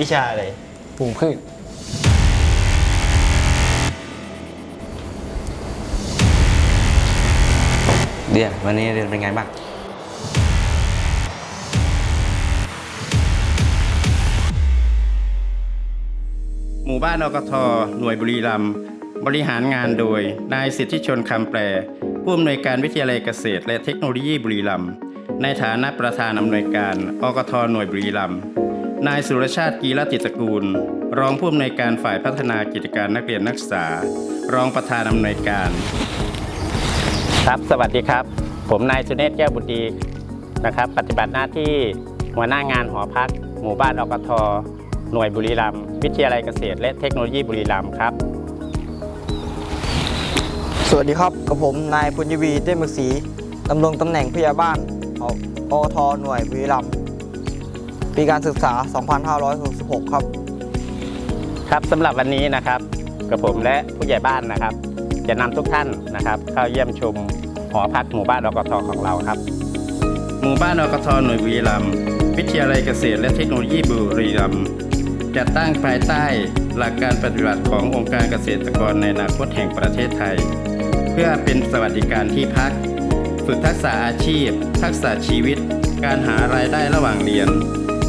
วิชาอะไรปลูกพืชเดียวันนี้เรียนเป็นไงบ้าง หมู่บ้านอกทหน่วยบุรีรัมย์บริหารงานโดย นายสิทธิชนคำแปร ผู้อำนวยการวิทยาลัยเกษตร และเทคโนโลยีบุรีรัมย์ในฐานะประธานอำนวยการอกทหน่วยบุรีรัมย์ นายสุรชาติกีรติตระกูล รองผู้อำนวยการฝ่ายพัฒนากิจการนักเรียนนักศึกษา รองประธานอำนวยการ ครับสวัสดีครับ ผมนายสุเนศแก้วบุตรีนะครับ ปฏิบัติหน้าที่หัวหน้างานหอพัก หมู่บ้านอกทหน่วยบุรีรัมย์วิทยาลัยเกษตร และเทคโนโลยีบุรีรัมย์ครับ สวัสดีครับกับผมนายปุญญวีเต้มึกศรีดำรงตำแหน่งผู้ใหญ่บ้านของอทหน่วยบุรีรัมย์ ปีการศึกษา 2566 ครับ ครับสำหรับวันนี้นะครับกับผมและผู้ใหญ่บ้านนะครับ จะนำทุกท่านนะครับเข้าเยี่ยมชมหอพักหมู่บ้านอกทของเราครับ หมู่บ้านอกทหน่วยบุรีรัมย์วิทยาลัยเกษตรและเทคโนโลยีบุรีรัมย์จัดตั้งภายใต้หลักการปฏิบัติขององค์การเกษตรกรในอนาคตแห่งประเทศไทย เพื่อเป็นสวัสดิการที่พัก ฝึกทักษะอาชีพ ทักษะชีวิต การหารายได้ระหว่างเรียน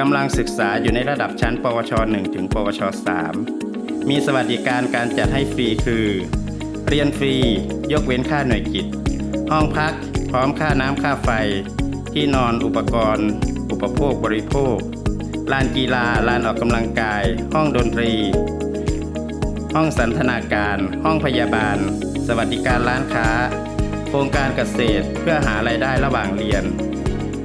กำลังศึกษาอยู่ในระดับชั้น ปวช 1 ถึง ปวช 3 มีสวัสดิการการจัดให้ฟรีคือ เรียนฟรี ยกเว้นค่าหน่วยกิจ ห้องพัก พร้อมค่าน้ำค่าไฟ ที่นอนอุปกรณ์ อุปโภคบริโภค ลานกีฬา ลานออกกำลังกาย ห้องดนตรี ห้องสันทนาการ ห้องพยาบาล สวัสดิการร้านค้า โครงการเกษตรเพื่อหารายได้ระหว่างเรียน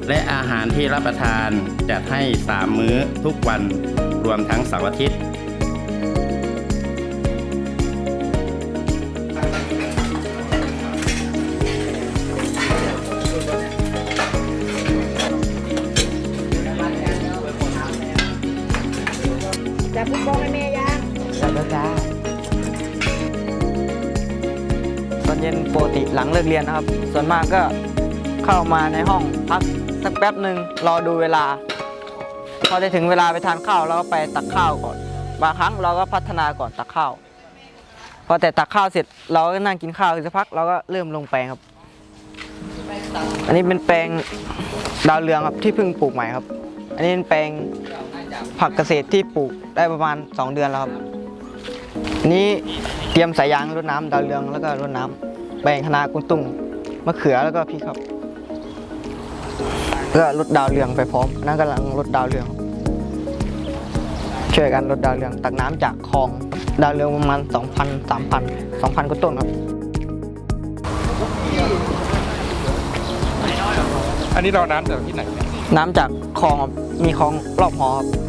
และอาหารที่รับประทานจัดให้ 3 มื้อทุกวันรวมทั้งเสาร์อาทิตย์จับลูกบอลให้แม่ยังสัปดาห์จ้าตอนเย็นปกติหลังเลิกเรียนนะครับ ส่วนมากก็เข้ามาในห้องพัก สักแป๊บหนึ่งรอดูเวลา พอจะถึงเวลาไปทานข้าวเราก็ไปตักข้าวก่อน บางครั้งเราก็พัฒนาก่อนตักข้าว พอแต่ตักข้าวเสร็จเราก็นั่งกินข้าวสักพักเราก็เริ่มลงแปลงครับ อันนี้เป็นแปลงดาวเรืองครับที่เพิ่งปลูกใหม่ครับ อันนี้เป็นแปลงผักเกษตรที่ปลูกได้ประมาณ 2 เดือนแล้วครับอันนี้เตรียมสายยางรดน้ำดาวเรืองแล้วก็รดน้ำแปลงคะน้ากุ้งตุ้งมะเขือแล้วก็พริกครับ ก็รดดาวเรืองไปพร้อมอันนั่นกำลังรดดาวเรืองช่วยกันรดดาวเรืองตักน้ำจากคลองดาวเรืองประมาณ 2,000 3,000 2,000กว่าต้นครับ อันนี้เราน้ำจากที่ไหนเนี่ยน้ำจากคลองครับมีคลองรอบหอครับ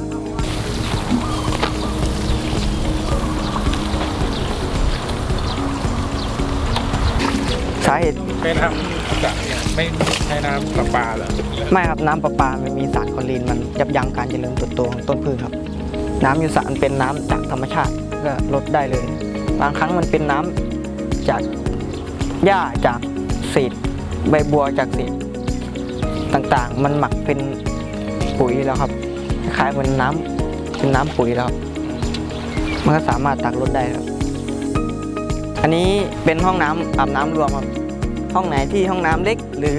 สาเหตุเป็นน้ำจากเนี่ยไม่ใช้น้ำประปาเหรอไม่ครับน้ำประปามันมีสารคลอรีนมันยับยั้งการเจริญเติบโตของต้นพืชครับ น้ำยูสารเป็นน้ำจากธรรมชาติก็ลดได้เลย บางครั้งมันเป็นน้ำจากหญ้าจากเศษใบบัวจากเศษต่างๆ มันหมักเป็นปุ๋ยแล้วครับคล้ายๆเหมือนน้ำเป็นน้ำปุ๋ยแล้วครับมันก็สามารถตักลดได้ครับ อันนี้เป็นห้องน้ำอาบน้ำรวมครับ ห้องไหนที่ห้องน้ำเล็ก หรือ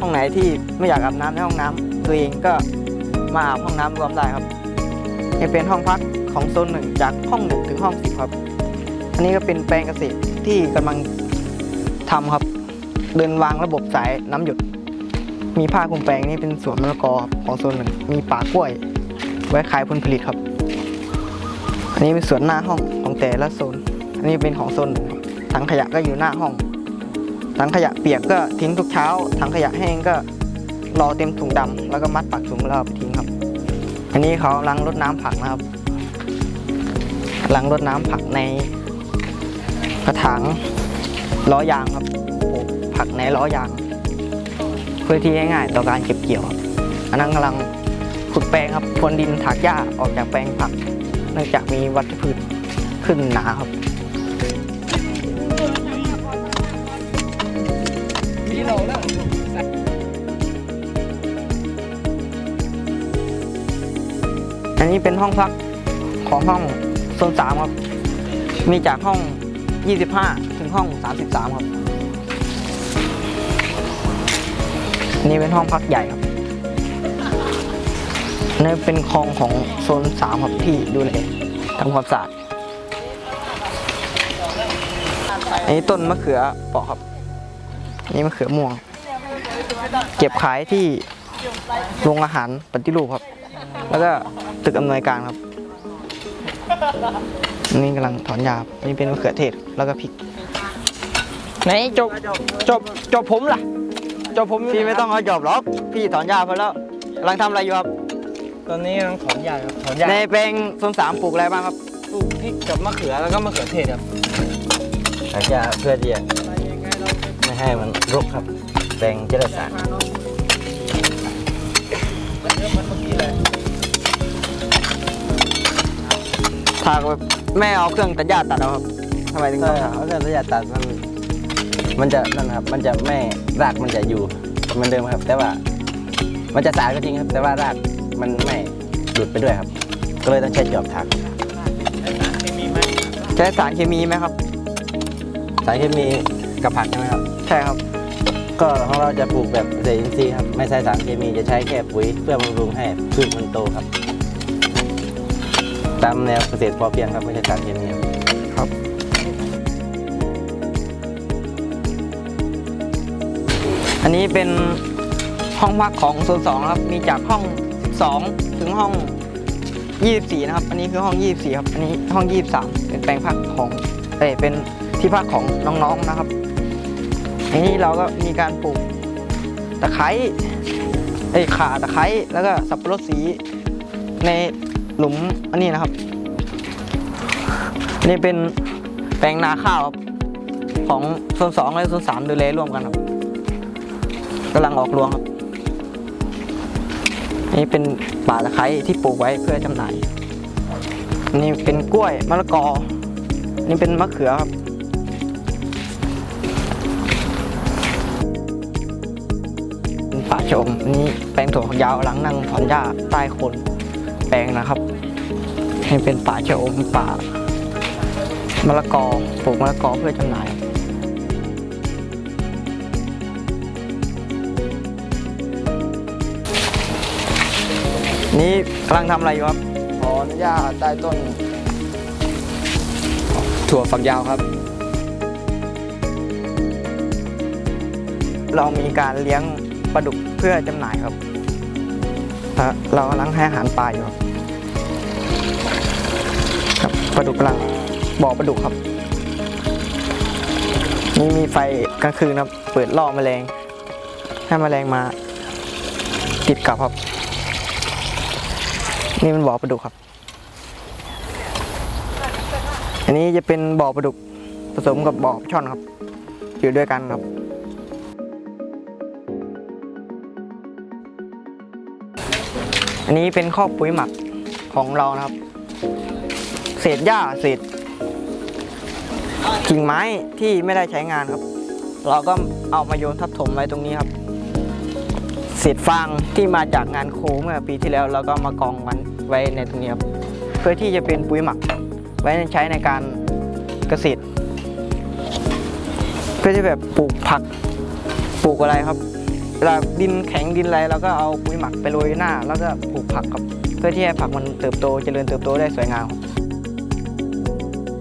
ห้องไหนที่ไม่อยากอาบน้ำในห้องน้ำตัวเองก็มาอาบห้องน้ำรวมได้ครับนี่เป็นห้องพักของโซนหนึ่งจากห้องหนึ่งถึงห้องสิบครับ อันนี้ก็เป็นแปลงเกษตรที่กำลังทำครับ เดินวางระบบสายน้ำหยด มีผ้าคลุมแปลงนี่เป็นสวนมะละกอของโซนหนึ่ง มีป่ากล้วย ไว้ขายผลผลิตครับ อันนี้เป็นสวนหน้าห้องของแต่ละโซน อันนี้เป็นของโซนหนึ่งครับถังขยะก็อยู่หน้าห้อง ถังขยะเปียกก็ทิ้งทุกเช้า ถังขยะแห้งก็รอเต็มถุงดำแล้วก็มัดปากถุงแล้วไปทิ้งครับ อันนี้เขากำลังรดน้ำผักนะครับำลังรดน้ำผักในกระถางล้อยางครับปลูกผักในล้อยาง เพื่อที่ง่ายๆต่อการเก็บเกี่ยวครับอันนั้นกำลังขุดแปลงครับพรวนดินถากหญ้าออกจากแปลงผัก เนื่องจากมีวัชพืชขึ้นหนาครับ อันนี้เป็นห้องพักของห้องโซนสามครับ มีจากห้อง 25 ถึงห้อง 33 ครับอันนี้เป็นห้องพักใหญ่ครับนี่เป็นคลองของโซนสามครับที่ดูแลทำความสะอาดอันนี้ต้นมะเขือเปาะครับ นนี้มะเขือม่วง เก็บขายที่โรงอาหารปฏิรูปครับ แล้วก็ตึกอำนวยการครับ นี่กำลังถอนหญ้าครับนี่เป็นมะเขือเทศแล้วก็พริก ไหนจบจบจบผมล่ะจบผมพี่ไม่ต้องเอาจอบหรอก พี่ถอนหญ้าไปแล้วกำลังทำอะไรอยู่ครับ ตอนนี้กำลังถอนหญ้าครับถอนหญ้าในแปลงโซนสามปลูกอะไรบ้างครับ ปลูกพริกกับมะเขือแล้วก็มะเขือเทศครับถากหญ้าเพื่อที่จะไม่ ให้มันรกครับแปลงจะได้สะอาดถากแบบไม่เอาเครื่องตัดหญ้าตัดเอาครับทำไมถึงถ้าต้องถากเอาเส้นระยะตัดมันมันจะนั่นนะครับ มันจะไม่รากมันจะอยู่เหมือนเดิมครับ แต่ว่า มันจะสะอาดก็จริงครับ แต่ว่ารากมันไม่หลุดไปด้วยครับ ก็เลยต้องใช้จอบถากใช้สารเคมีไหมครับ สารเคมีกับผักใช่ไหมครับ ใช่ครับ ก็ของเราจะปลูกแบบเกษตรอินทรีย์ครับไม่ใช้สารเคมีจะใช้แค่ปุ๋ยเพื่อบำรุงให้พืชมันโตครับ ตามแนวเกษตรพอเพียงครับไม่ใช่สารเคมีครับครับอันนี้เป็นห้องพักของโซนสองนะครับ มีจากห้อง 12 ถึงห้อง 24 นะครับ อันนี้คือห้อง 24 ครับ อันนี้ห้อง 23 เป็นแปลงพักของเอ้ยเป็นที่พักของน้องๆนะครับ อันนี้เราก็มีการปลูกตะไคร้เอ้ขาตะไคร้แล้วก็สับปะรดสีในหลุมอันนี้นะครับ นี่เป็นแปลงนาข้าวครับของโซนสองและโซนสามดูแลร่วมกันครับกำลังออกรวงครับ นี่เป็นป่าตะไคร้ที่ปลูกไว้เพื่อจำหน่าย นี่เป็นกล้วยมะละกอ นี่เป็นมะเขือครับ ชะอมอันนี้แปลงถั่วฝักยาวหลังนั่งถอนหญ้าใต้โคนแปลงนะครับนี่เป็นป่าชะอมป่ามะละกอปลูกมะละกอเพื่อจำหน่ายนี่กำลังทำอะไรอยู่ครับถอนหญ้าใต้ต้น ถั่วฝักยาวครับ เรามีการเลี้ยงปลาดุกเพื่อจำหน่ายครับเรากำลังให้อาหารปลาอยู่ครับครับปลาดุกกำลังบ่อปลาดุกครับนี่มีไฟกลางคืนครับ เปิดล่อแมลง ให้แมลงมาติดกับครับ นี่เป็นบ่อปลาดุกครับ อันนี้จะเป็นบ่อปลาดุกผสมกับบ่อช่อนครับ อยู่ด้วยกันครับ อันนี้เป็นคอกปุ๋ยหมักของเรานะครับ เศษหญ้าเศษกิ่งไม้ที่ไม่ได้ใช้งานครับ เราก็เอามาโยนทับถมไว้ตรงนี้ครับ เศษฟางที่มาจากงานโคเมื่อปีที่แล้วเราก็มากองมันไว้ในตรงนี้ครับ เพื่อที่จะเป็นปุ๋ยหมัก ไว้ใช้ในการเกษตรเพื่อที่แบบปลูกผักปลูกอะไรครับ เวลาดินแข็งดินอะไรเราก็เอาปุ๋ยหมักไปโรยหน้า แล้วก็ปลูกผักครับเพื่อที่ให้ผักมันเติบโตเจริญเติบโตได้สวยงามครับ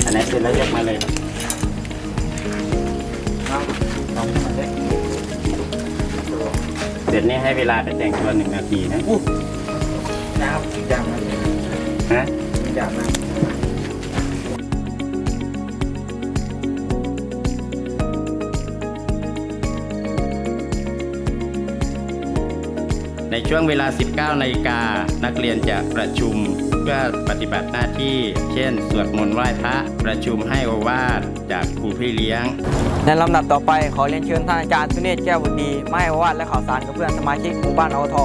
อันไหนเสร็จแล้วยกมาเลยเสร็จนี่ให้เวลาไปแต่งตัวหนึ่งนาทีนะน้ำยางนะฮะยางนะใช่วงเวลา 19นาฬิกา นักเรียนจะประชุม เพื่อปฏิบัติหน้าที่ เช่น สวดมนต์ไหว้พระ ประชุมให้โอวาทจากครูพี่เลี้ยง ในลำดับต่อไปขอเรียนเชิญท่านอาจารย์สุเนศแก้วบุตรดีมาให้โอวาทและข่าวสารกับเพื่อนสมาชิกหมู่บ้านอท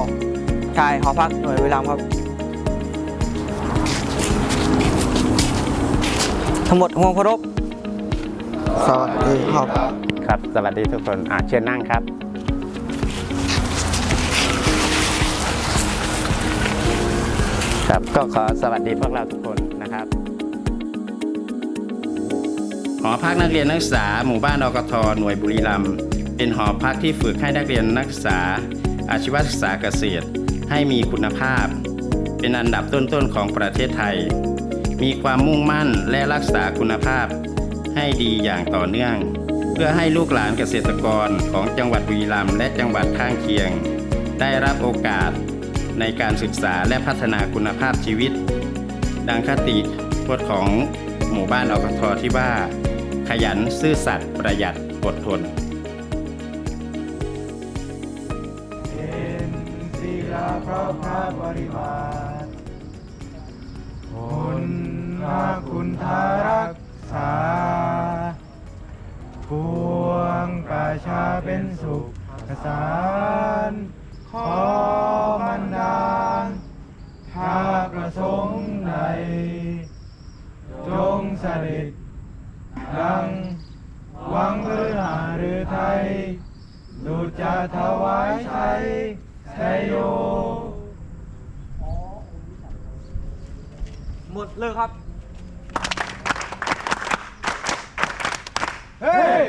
ชายหอพักหน่วยเวลามครับ ทั้งหมดห่วงเคารพสวัสดีครับ ครับ สวัสดีทุกคน อ่าเชิญนั่งครับ ครับก็ขอสวัสดีพวกเราทุกคนนะครับหอพักนักเรียนนักศึกษาหมู่บ้านอกทหน่วยบุรีรัมย์เป็นหอพักที่ฝึกให้นักเรียนนักศึกษา อาชีวศึกษาเกษตร ให้มีคุณภาพ เป็นอันดับต้นๆของประเทศไทย มีความมุ่งมั่นและรักษาคุณภาพ ให้ดีอย่างต่อเนื่อง เพื่อให้ลูกหลานเกษตรกรของจังหวัดบุรีรัมย์และจังหวัดข้างเคียง ได้รับโอกาส ในการศึกษาและพัฒนาคุณภาพชีวิต ดังคติพจน์ของหมู่บ้านอกทอที่ว่า ขยันซื่อสัตย์ประหยัดอดทนศิลาพระพระบริวารคุณพระคุณทารักษาพวงประชาเป็นสุขสาร ขอมันดาลถ้าประสงค์ใดจงเสด็จดังหวังเพื่อหาหรือไทยดุจจะถวายชัยชัยโยหมดเลยครับ เฮ้ย